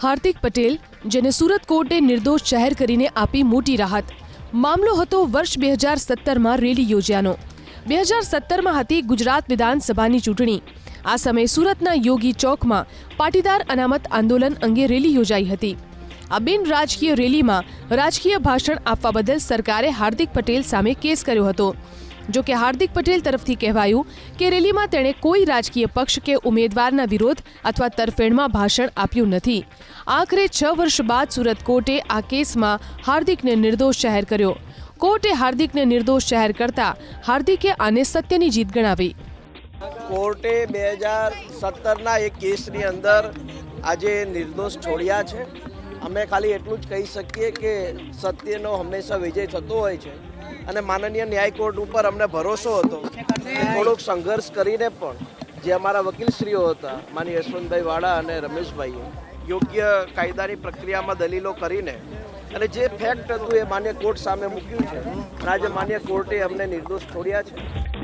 હાર્દિક પટેલ, જેને સુરત કોર્ટે નિર્દોષ જાહેર કરીને આપી મોટી રાહત. મામલો હતો વર્ષ બે હજાર સત્તરમાં રેલી યોજ્યાનો. બે હજાર સત્તરમાં હતી ગુજરાત વિધાનસભાની ચૂંટણી. આ સમયે સુરતના યોગી ચોકમાં પાટીદાર અનામત આંદોલન અંગે રેલી યોજાઈ હતી. આ બિન રાજકીય રેલીમાં રાજકીય ભાષણ આપવા બદલ સરકારે હાર્દિક પટેલ સામે કેસ કર્યો હતો. જો કે હાર્દિક પટેલ તરફથી કહેવાયું કે રેલીમાં તેણે કોઈ રાજકીય પક્ષ કે ઉમેદવારના વિરોધ અથવા તરફેણમાં ભાષણ આપ્યું નથી. આખરે છ વર્ષ બાદ સુરત કોર્ટે આ કેસમાં હાર્દિકને નિર્દોષ જાહેર કર્યો. કોર્ટે હાર્દિકને નિર્દોષ જાહેર કરતા હાર્દિકે આને સત્યની જીત ગણાવી. કોર્ટે બે હજાર સત્તરના એક કેસની અંદર આજે નિર્દોષ છોડ્યા છે. અમે ખાલી એટલું જ કહી શકીએ કે સત્યનો હંમેશા વિજય થતો હોય છે. અને માનનીય ન્યાય કોર્ટ ઉપર અમને ભરોસો હતો. થોડોક સંઘર્ષ કરીને પણ જે અમારા વકીલશ્રીઓ હતા માની યશવંતભાઈ વાળા અને રમેશભાઈએ, યોગ્ય કાયદાની પ્રક્રિયામાં દલીલો કરીને અને જે ફેક્ટ હતું એ માન્ય કોર્ટ સામે મૂક્યું છે. આજે માન્ય કોર્ટે અમને નિર્દોષ છોડ્યા છે.